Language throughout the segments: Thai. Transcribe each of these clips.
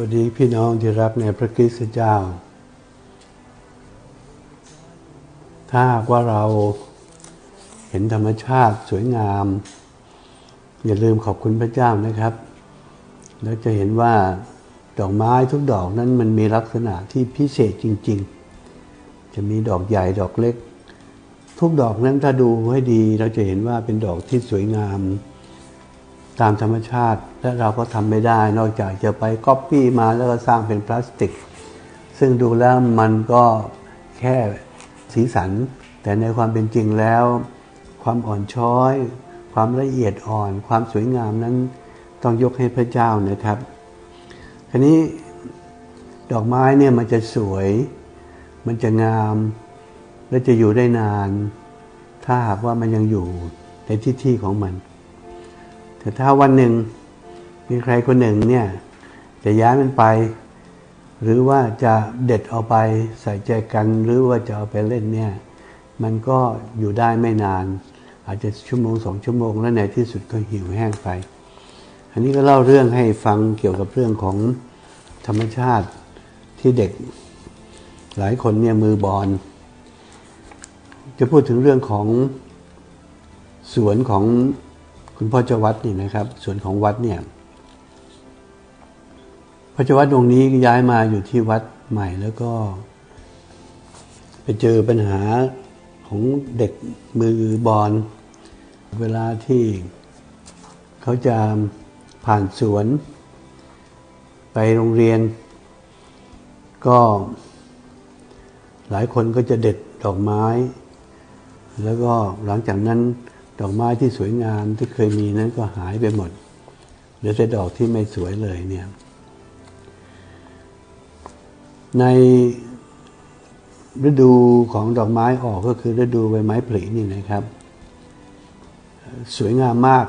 วัสดีพี่น้องที่รักในพระคริสต์เจ้า ถ้าว่าเราเห็นธรรมชาติสวยงาม อย่าลืมขอบคุณพระเจ้านะครับ แล้วจะเห็นว่าดอกไม้ทุกดอกนั้นมันมีลักษณะที่พิเศษจริง ๆ จะมีดอกใหญ่ดอกเล็ก ทุกดอกนั้นถ้าดูให้ดีเราจะเห็นว่าเป็นดอกที่สวยงาม ตามธรรมชาติ และเราก็ทำไม่ได้ นอกจากจะไปก๊อปปี้มาแล้วก็สร้างเป็นพลาสติก ซึ่งดูแล้วมันก็แค่สีสัน แต่ในความเป็นจริงแล้ว ความอ่อนช้อย ความละเอียดอ่อน ความสวยงามนั้นต้องยกให้พระเจ้านะครับทีนี้ดอกไม้เนี่ยมันจะสวย มันจะงาม และจะอยู่ได้นาน ถ้าหากว่ามันยังอยู่ในที่ที่ของมัน แต่ถ้าวันหนึ่งมีใครคนหนึ่งเนี่ยจะย้ายมันไป หรือว่าจะเด็ดเอาไปใส่ใจกันหรือว่าจะเอาไปเล่นเนี่ย มันก็อยู่ได้ไม่นาน อาจจะชั่วโมงสองชั่วโมงแล้วในที่สุดก็หิวแห้งไป อันนี้ก็เล่าเรื่องให้ฟังเกี่ยวกับเรื่องของธรรมชาติที่เด็กหลายคนเนี่ยมือบอลจะพูดถึงเรื่องของสวนของ คุณพ่อเจ้าวัดนี่นะครับ ส่วนของวัดเนี่ยพ่อเจ้าวัดตรงนี้ย้ายมาอยู่ที่วัดใหม่แล้วก็ ไปเจอปัญหาของเด็กมือบอลเวลาที่เขาจะผ่านสวน ไปโรงเรียน ก็หลายคนก็จะเด็ดดอกไม้ แล้วก็หลังจากนั้น ดอกไม้ที่สวยงามที่เคยมีนั้นก็หายไปหมดเหลือแต่ดอกที่ไม่สวยเลยเนี่ย ในฤดูของดอกไม้ออกก็คือฤดูใบไม้ผลินี่นะครับ สวยงามมาก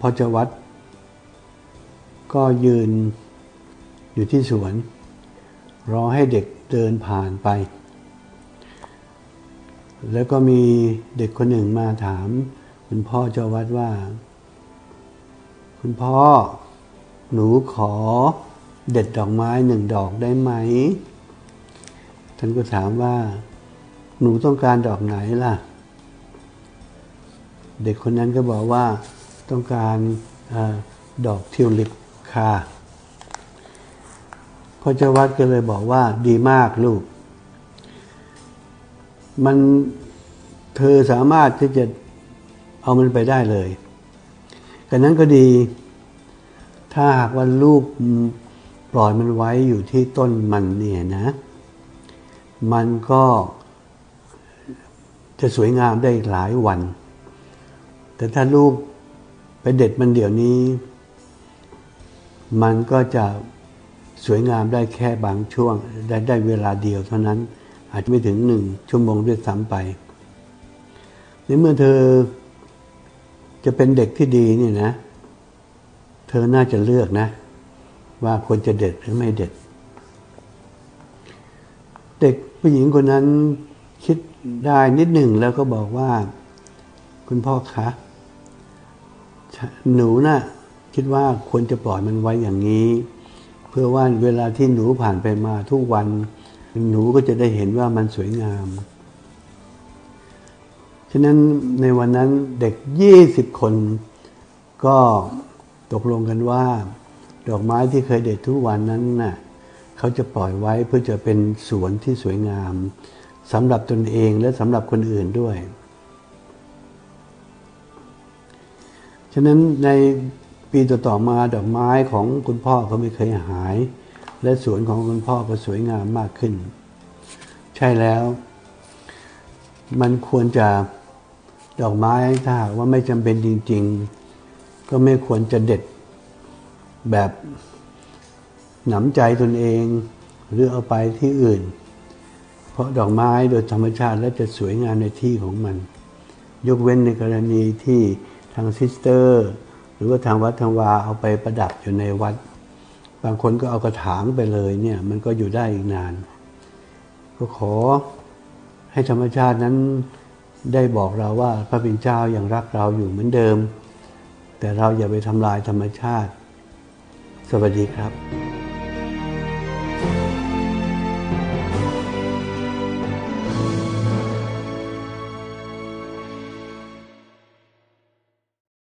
พอจะวัด ก็ยืนอยู่ที่สวน รอให้เด็กเดินผ่านไป แล้วก็มีเด็กคนหนึ่งมาถาม คุณพ่อเจ้าวัดว่า คุณพ่อ หนูขอเด็ดดอกไม้หนึ่งดอกได้ไหม ท่านก็ถามว่า หนูต้องการดอกไหนล่ะ เด็กคนนั้นก็บอกว่าต้องการอดอกทิวลิปค่ะพ่อเจ้าวัดก็เลยบอกว่าดีมากลูก มันเธอสามารถที่จะเอามันไปได้เลยกันนั้นก็ดี ถ้าหากว่าลูกปล่อยมันไว้อยู่ที่ต้นมันเนี่ยนะ มันก็จะสวยงามได้หลายวัน แต่ถ้าลูกไปเด็ดมันเดี๋ยวนี้ มันก็จะสวยงามได้แค่บางช่วง ได้ได้เวลาเดียวเท่านั้น อาจจะไม่ถึงหนึ่งชั่วโมงด้วยซ้ำไปในเมื่อเธอจะเป็นเด็กที่ดีนี่นะ เธอน่าจะเลือกนะ ว่าควรจะเด็ดหรือไม่เด็ด เด็กผู้หญิงคนนั้นคิดได้นิดหนึ่งแล้วก็บอกว่า คุณพ่อคะหนูนะ่ะคิดว่าควรจะปล่อยมันไว้อย่างนี้ เพื่อว่าเวลาที่หนูผ่านไปมาทุกวัน หนูก็จะได้เห็นว่ามันสวยงาม ฉะนั้นในวันนั้นเด็กยี่สิบคน ก็ตกลงกันว่า ดอกไม้ที่เคยเด็ดทุกวันนั้นน่ะเขาจะปล่อยไว้เพื่อจะเป็นสวนที่สวยงามสำหรับตนเองและสำหรับคนอื่นด้วย ฉะนั้นในปีต่อๆมาดอกไม้ของคุณพ่อก็ไม่เคยหาย และสวนของคุณพ่อก็สวยงามมากขึ้น ใช่แล้ว มันควรจะดอกไม้ถ้าหากว่าไม่จำเป็นจริง ๆ ก็ไม่ควรจะเด็ดแบบหนำใจตนเอง หรือเอาไปที่อื่น เพราะดอกไม้โดยธรรมชาติและจะสวยงามในที่ของมัน ยกเว้นในกรณีที่ทางซิสเตอร์ หรือว่าทางวัดทางวาเอาไปประดับอยู่ในวัด บางคนก็เอากระถางไปเลยเนี่ย มันก็อยู่ได้อีกนาน ก็ขอให้ธรรมชาตินั้นได้บอกเราว่าพระเป็นเจ้ายัางรักเราอยู่เหมือนเดิม แต่เราอย่าไปทำลายธรรมชาติ สวัสดีครับ